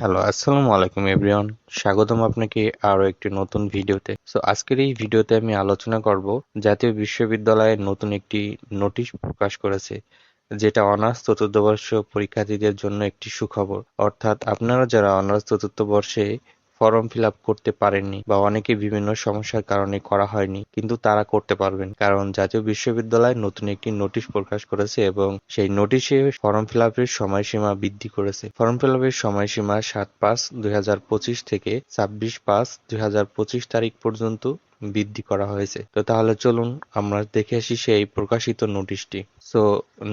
Hello আসসালামু আলাইকুম everyone স্বাগতম আপনাকে আরও একটি নতুন ভিডিওতে। সো আজকের এই ভিডিওতে আমি আলোচনা করব জাতীয় বিশ্ববিদ্যালয়ে নতুন একটি নোটিশ প্রকাশ করেছে, যেটা অনার্স চতুর্থ বর্ষ পরীক্ষার্থীদের জন্য একটি সুখবর। অর্থাৎ আপনারা যারা অনার্স চতুর্থ বর্ষে ফর্ম ফিল আপ করতে পারেননি বা অনেকে বিভিন্ন সমস্যার কারণে করা হয়নি, কিন্তু তারা করতে পারবেন। কারণ জাতীয় বিশ্ববিদ্যালয় নতুন একটি নোটিশ প্রকাশ করেছে এবং সেই নোটিশে ফর্ম ফিল আপের সময়সীমা বৃদ্ধি করেছে। ফর্ম ফিল আপের সময়সীমা সাত পাঁচ দুই থেকে ছাব্বিশ পাঁচ দুই তারিখ পর্যন্ত বৃদ্ধি করা হয়েছে। তো তাহলে চলুন আমরা দেখে আসি সেই প্রকাশিত নোটিশটি। সো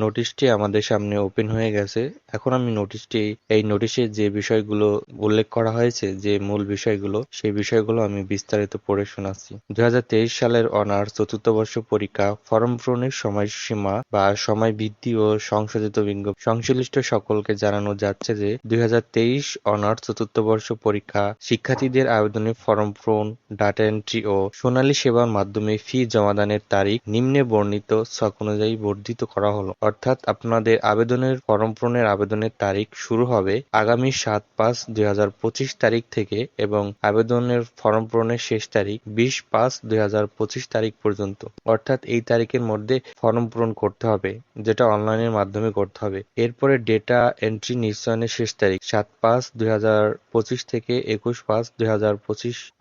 নোটিশটি আমাদের সামনে ওপেন হয়ে গেছে। এখন আমি নোটিশটি এই নোটিশে যে বিষয়গুলো উল্লেখ করা হয়েছে, যে মূল বিষয়গুলো, সেই বিষয়গুলো আমি বিস্তারিত পড়ে শোনাচ্ছি। দুই হাজার তেইশ সালের অনার্স চতুর্থ বর্ষ পরীক্ষা, ফর্ম পূরণের সময়সীমা বা সময় বৃদ্ধি ও সংশোধিত বিজ্ঞপ্তি সংশ্লিষ্ট সকলকে জানানো যাচ্ছে যে দুই অনার্স চতুর্থ বর্ষ পরীক্ষা, শিক্ষার্থীদের আবেদনের ফর্ম পূরণ ডাটা এন্ট্রি ও সোনালী সেবার মাধ্যমে ফি জমাদানের তারিখ নিম্নে বর্ণিত ছক অনুযায়ী বর্ধিত করা হলো। অর্থাৎ আপনাদের আবেদনের, ফর্ম পূরণের আবেদনের তারিখ শুরু হবে আগামী সাত পাঁচ দুই তারিখ থেকে এবং আবেদনের ফর্ম পূরণের শেষ তারিখ বিশ পাঁচ দুই তারিখ পর্যন্ত। অর্থাৎ এই তারিখের মধ্যে ফর্ম পূরণ করতে হবে, যেটা অনলাইনের মাধ্যমে করতে হবে। এরপরে ডেটা এন্ট্রি নিশ্চয়নের শেষ তারিখ সাত পাঁচ দুই থেকে একুশ পাঁচ দুই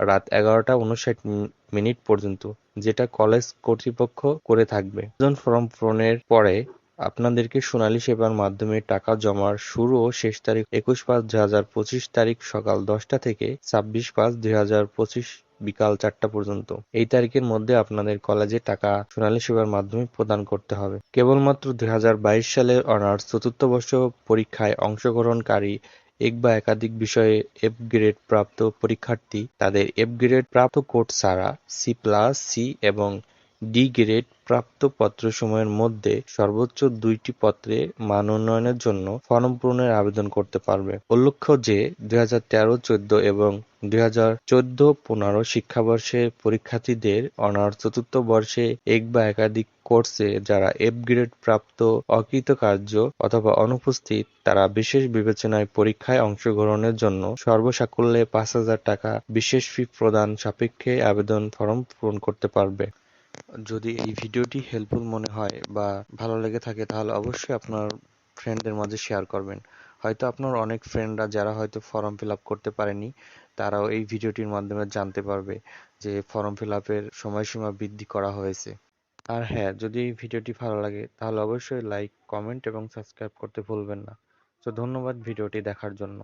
রাত এগারোটা উনষাট মিনিট পর্যন্ত, যেটা কলেজ কর্তৃপক্ষ করে থাকবে। আবেদন ফর্ম পূরণের পরে আপনাদেরকে সোনালী সেবার মাধ্যমে টাকা জমার শুরু ও শেষ তারিখ একুশ পাঁচ দুই হাজার পঁচিশ তারিখ সকাল দশটা থেকে ছাব্বিশ পাঁচ দুই হাজার পঁচিশ বিকাল চারটা পর্যন্ত। এই তারিখের মধ্যে আপনাদের কলেজে টাকা সোনালী সেবার মাধ্যমে প্রদান করতে হবে। কেবলমাত্র দুই সালের অনার্স চতুর্থ বর্ষ পরীক্ষায় অংশগ্রহণকারী এক বা একাধিক বিষয়ে এফ গ্রেড প্রাপ্ত পরীক্ষার্থী তাদের এফ গ্রেড প্রাপ্ত কোড ছাড়া সি প্লাস, সি এবং ডি গ্রেড প্রাপ্ত পত্রসমূহের মধ্যে সর্বোচ্চ দুইটি পত্রে মান উন্নয়নের জন্য ফর্ম পূরণের আবেদন করতে পারবে। উল্লেখ্য যে, দুই হাজার তেরো-চৌদ্দ এবং দুই হাজার চৌদ্দ-পনেরো পরীক্ষার্থীদের অনার্স চতুর্থ বর্ষে এক বা একাধিক কোর্সে যারা এফ গ্রেড প্রাপ্ত অকৃতকার্য অথবা অনুপস্থিত তারা বিশেষ বিবেচনায় পরীক্ষায় অংশগ্রহণের জন্য সর্বসাকুল্যে পাঁচ হাজার টাকা বিশেষ ফি প্রদান সাপেক্ষে আবেদন ফর্ম পূরণ করতে পারবে। যদি এই ভিডিওটি হেল্পফুল মনে হয় বা ভালো লেগে থাকে, তাহলে অবশ্যই আপনার ফ্রেন্ডদের মাঝে শেয়ার করবেন। হয়তো আপনার অনেক ফ্রেন্ডরা যারা হয়তো ফর্ম ফিল আপ করতে পারেনি, তারাও এই ভিডিওটির মাধ্যমে জানতে পারবে যে ফর্ম ফিল আপের সময়সীমা বৃদ্ধি করা হয়েছে। আর হ্যাঁ যদি এই ভিডিওটি ভালো লাগে, তাহলে অবশ্যই লাইক কমেন্ট এবং সাবস্ক্রাইব করতে ভুলবেন না। তো ধন্যবাদ ভিডিওটি দেখার জন্য।